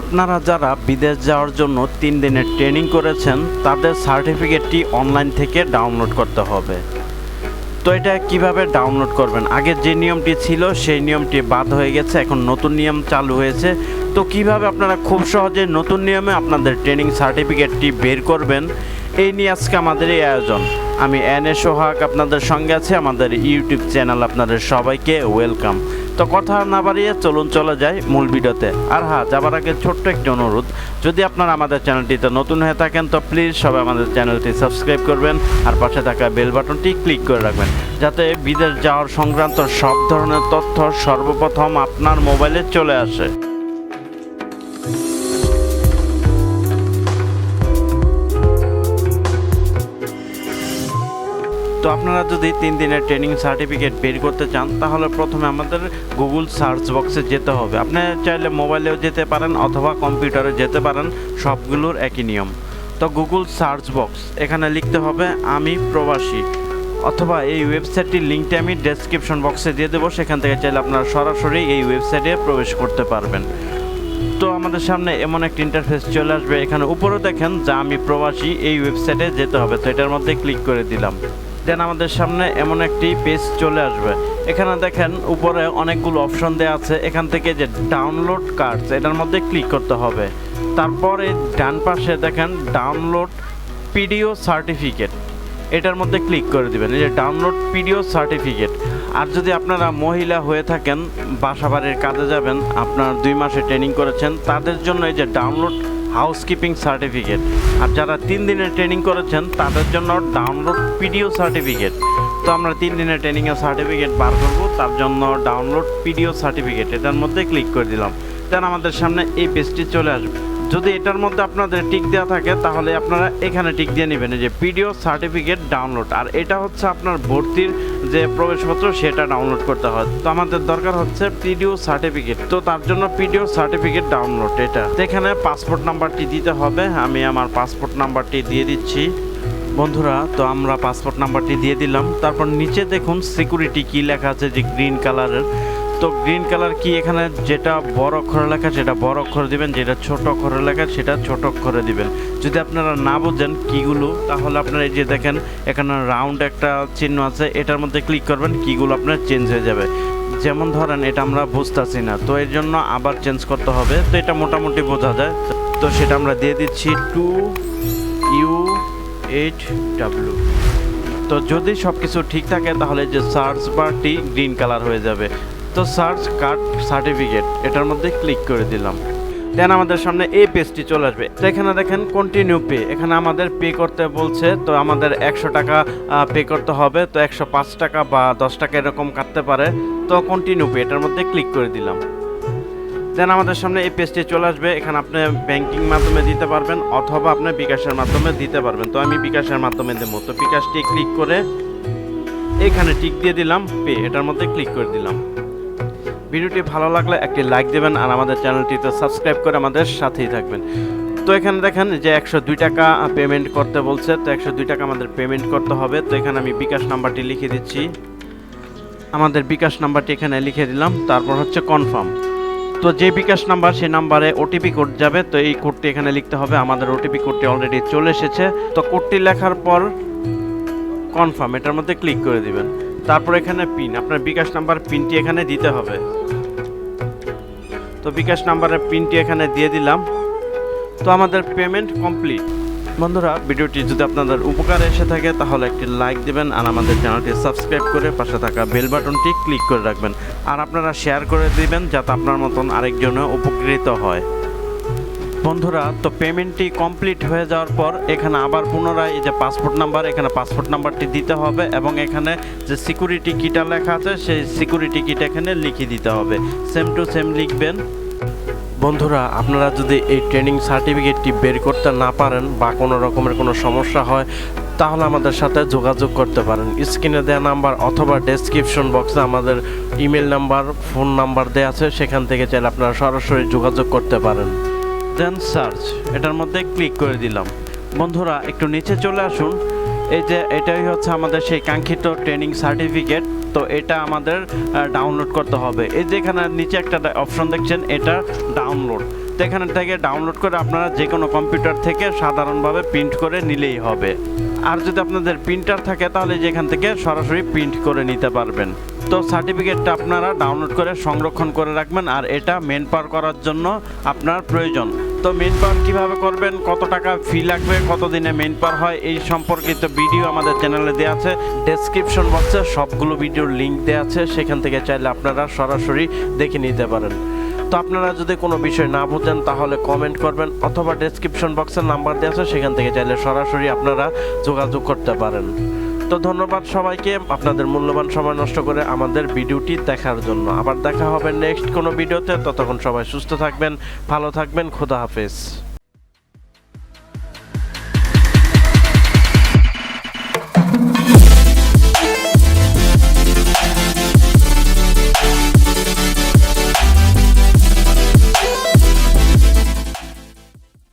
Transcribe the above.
আপনারা যারা বিদেশ যাওয়ার জন্য তিন দিনের ট্রেনিং করেছেন, তাদের সার্টিফিকেটটি অনলাইন থেকে ডাউনলোড করতে হবে। তো এটা কীভাবে ডাউনলোড করবেন? আগে যে নিয়মটি ছিল, সেই নিয়মটি বাদ হয়ে গেছে, এখন নতুন নিয়ম চালু হয়েছে। তো কীভাবে আপনারা খুব সহজে নতুন নিয়মে আপনাদের ট্রেনিং সার্টিফিকেটটি বের করবেন, এই নিয়ে আজকে আমাদের এই আয়োজন। আমি এন এ সোহাগ আপনাদের সঙ্গে আছে, আমাদের ইউটিউব চ্যানেল আপনাদের সবাইকে ওয়েলকাম। তো কথা না বাড়িয়ে চলুন, চলে যাই মূল ভিডিওতে। আর হ্যাঁ যাবার আগে ছোট্ট একটি অনুরোধ, যদি আপনারা আমাদের চ্যানেলটিতে নতুন হয়ে থাকেন, তো প্লিজ সবাই আমাদের চ্যানেলটি সাবস্ক্রাইব করবেন আর পাশে থাকা বেল বাটনটি ক্লিক করে রাখবেন, যাতে বিদেশ যাওয়ার সংক্রান্ত সব ধরনের তথ্য সর্বপ্রথম আপনার মোবাইলে চলে আসে। তো আপনারা যদি তিন দিনের ট্রেনিং সার্টিফিকেট বের করতে চান, তাহলে প্রথমে আমাদের গুগল সার্চ বক্সে যেতে হবে। আপনি চাইলে মোবাইলেও যেতে পারেন অথবা কম্পিউটারে যেতে পারেন, সবগুলোর একই নিয়ম। তো গুগল সার্চ বক্স এখানে লিখতে হবে, আমি প্রবাসী। অথবা এই ওয়েবসাইটটির লিঙ্কটি আমি ডেসক্রিপশন বক্সে দিয়ে দেবো, সেখান থেকে চাইলে আপনারা সরাসরি এই ওয়েবসাইটে প্রবেশ করতে পারবেন। তো আমাদের সামনে এমন একটা ইন্টারফেস চলে আসবে, এখানে উপরে দেখেন, যা আমি প্রবাসী, এই ওয়েবসাইটে যেতে হবে। তো এটার মধ্যে ক্লিক করে দিলাম। দেন আমাদের সামনে এমন একটি পেজ চলে আসবে। এখানে দেখেন উপরে অনেকগুলো অপশন দেওয়া আছে। এখান থেকে যে ডাউনলোড কার্ডস এটার মধ্যে ক্লিক করতে হবে। তারপরে ডান পাশে দেখেন ডাউনলোড পিডিও সার্টিফিকেট এটার মধ্যে ক্লিক করে দিবেন। এই যে ডাউনলোড পিডিও সার্টিফিকেট আর যদি আপনারা মহিলা হয়ে থাকেন, বাসা বাড়ির কাজে যাবেন, আপনার দুই মাসে ট্রেনিং করেছেন, তাদের জন্য এই যে ডাউনলোড হাউসকিপিং সার্টিফিকেট আর যারা তিন দিনের ট্রেনিং করেছেন, তাদের জন্য ডাউনলোড পিডিও সার্টিফিকেট তো আমরা তিন দিনের ট্রেনিংয়ের সার্টিফিকেট বার করব, তার জন্য ডাউনলোড পিডিও সার্টিফিকেট এটার মধ্যে ক্লিক করে দিলাম। দেন আমাদের সামনে এই পেজটি চলে আসবে। যদি এটার মধ্যে আপনাদের টিক দেওয়া থাকে, তাহলে আপনারা এখানে টিক দিয়ে নেবেন। যে পিডিও সার্টিফিকেট ডাউনলোড আর এটা হচ্ছে আপনার ভর্তির যে প্রবেশপত্র, সেটা ডাউনলোড করতে হয়। তো আমাদের দরকার হচ্ছে পিডিও সার্টিফিকেট তো তার জন্য পিডিও সার্টিফিকেট ডাউনলোড এটা। এখানে পাসপোর্ট নাম্বারটি দিতে হবে। আমি আমার পাসপোর্ট নাম্বারটি দিয়ে দিচ্ছি। বন্ধুরা, তো আমরা পাসপোর্ট নাম্বারটি দিয়ে দিলাম। তারপর নিচে দেখুন সিকিউরিটি কী লেখা আছে যে গ্রিন কালারের তো গ্রিন কালার কি এখানে যেটা বড় অক্ষরে লেখা সেটা বড় অক্ষরে দিবেন, যেটা ছোট অক্ষরে লেখা সেটা ছোট অক্ষরে দিবেন। যদি আপনারা না বোঝেন কিগুলো, তাহলে আপনারা এই যে দেখেন, এখানে রাউন্ড একটা চিহ্ন আছে, এটার মধ্যে ক্লিক করবেন, কিগুলো আপনার চেঞ্জ হয়ে যাবে। যেমন ধরেন, এটা আমরা বুঝতেছি না, তো এর জন্য আবার চেঞ্জ করতে হবে। তো এটা মোটামুটি বোঝা যায়। তো সেটা আমরা দিয়ে দিচ্ছি টু ইউ এইট ডাব্লু তো যদি সব কিছু ঠিক থাকে, তাহলে যে সার্চ বারটি গ্রিন কালার হয়ে যাবে। তো সার্চ কার্ড সার্টিফিকেট এটার মধ্যে ক্লিক করে দিলাম। দেন আমাদের সামনে এই পেজটি চলে আসবে। তো এখানে দেখেন কন্টিনিউ পে এখানে আমাদের পে করতে বলছে, তো আমাদের একশো টাকা পে করতে হবে, তো একশো পাঁচ টাকা বা দশ টাকা এরকম কাটতে পারে। তো কন্টিনিউ পে এটার মধ্যে ক্লিক করে দিলাম। দেন আমাদের সামনে এই পেজটি চলে আসবে। এখানে আপনি ব্যাংকিং মাধ্যমে দিতে পারবেন, অথবা আপনি বিকাশের মাধ্যমে দিতে পারবেন। তো আমি বিকাশের মাধ্যমে দেবো। তো বিকাশটি ক্লিক করে এখানে টিক দিয়ে দিলাম পে এটার মধ্যে ক্লিক করে দিলাম। ভিডিওটি ভালো লাগলে একটি লাইক দেবেন আর আমাদের চ্যানেলটিতে সাবস্ক্রাইব করে আমাদের সাথেই থাকবেন। তো এখানে দেখেন যে একশো দুই টাকা পেমেন্ট করতে বলছে, তো একশো দুই টাকা আমাদের পেমেন্ট করতে হবে। তো এখানে আমি বিকাশ নাম্বারটি লিখে দিচ্ছি। আমাদের বিকাশ নাম্বারটি এখানে লিখে দিলাম, তারপর হচ্ছে কনফার্ম তো যে বিকাশ নাম্বার, সেই নাম্বারে ওটিপি কোড যাবে, তো এই কোডটি এখানে লিখতে হবে। আমাদের ওটিপি কোডটি অলরেডি চলে এসেছে। তো কোডটি লেখার পর কনফার্ম এটার মধ্যে ক্লিক করে দিবেন। তারপর এখানে পিন আপনার বিকাশ নাম্বার পিনটি এখানে দিতে হবে। তো বিকাশ নাম্বারের পিনটি এখানে দিয়ে দিলাম। তো আমাদের পেমেন্ট কমপ্লিট বন্ধুরা, ভিডিওটি যদি আপনাদের উপকারে এসে থাকে, তাহলে একটি লাইক দিবেন আর আমাদের চ্যানেলটি সাবস্ক্রাইব করে পাশে থাকা বেল বাটনটি ক্লিক করে রাখবেন। আর আপনারা শেয়ার করে দিবেন, যাতে আপনার মতন আরেকজনে উপকৃত হয়। বন্ধুরা, তো পেমেন্টটি কমপ্লিট হয়ে যাওয়ার পর এখানে আবার পুনরায় এই যে পাসপোর্ট নাম্বার এখানে পাসপোর্ট নাম্বারটি দিতে হবে এবং এখানে যে সিকিউরিটি কিটা লেখা আছে, সেই সিকিউরিটি কিটা এখানে লিখে দিতে হবে। সেম টু সেম লিখবেন। বন্ধুরা, আপনারা যদি এই ট্রেনিং সার্টিফিকেটটি বের করতে না পারেন বা কোনো রকমের কোনো সমস্যা হয়, তাহলে আমাদের সাথে যোগাযোগ করতে পারেন। স্ক্রিনে দেওয়া নাম্বার অথবা ডেসক্রিপশন বক্সে আমাদের ইমেল নাম্বার ফোন নাম্বার দেওয়া আছে, সেখান থেকে চাইলে আপনারা সরাসরি যোগাযোগ করতে পারেন। দেন সার্চ, এটার মধ্যে ক্লিক করে দিলাম। বন্ধুরা, একটু নিচে চলে আসুন। এই যে, এটাই হচ্ছে আমাদের সেই কাঙ্ক্ষিত ট্রেনিং সার্টিফিকেট। তো এটা আমাদের ডাউনলোড করতে হবে। এই যে এখানে নিচে একটা অপশন দেখছেন, এটা ডাউনলোড। তো এখানে থেকে ডাউনলোড করে আপনারা যে কোনো কম্পিউটার থেকে সাধারণভাবে প্রিন্ট করে নিলেই হবে। আর যদি আপনাদের প্রিন্টার থাকে, তাহলে যেখান থেকে সরাসরি প্রিন্ট করে নিতে পারবেন। তো সার্টিফিকেটটা আপনারা ডাউনলোড করে সংরক্ষণ করে রাখবেন আর এটা মেন পাওয়ার করার জন্য আপনার প্রয়োজন। তো মেন পাওয়ার কীভাবে করবেন, কত টাকা ফি লাগবে কত দিনে মেন পাওয়ার হয়, এই সম্পর্কিত ভিডিও আমাদের চ্যানেলে দেওয়া আছে। ডেসক্রিপশন বক্সে সবগুলো ভিডিওর লিঙ্ক দেওয়া আছে, সেখান থেকে চাইলে আপনারা সরাসরি দেখে নিতে পারেন। তো আপনারা যদি কোনো বিষয় না বুঝেন, তাহলে কমেন্ট করবেন অথবা ডেসক্রিপশন বক্সের নাম্বার দেওয়া আছে, সেখান থেকে চাইলে সরাসরি আপনারা যোগাযোগ করতে পারেন। তো ধন্যবাদ সবাইকে। আপনাদের মূল্যবান সময় নষ্ট করে আমাদের ভিডিওটি দেখার জন্য। আবার দেখা হবে নেক্সট কোনো ভিডিওতে। ততক্ষণ সবাই সুস্থ থাকবেন, ভালো থাকবেন, খোদা হাফেজ।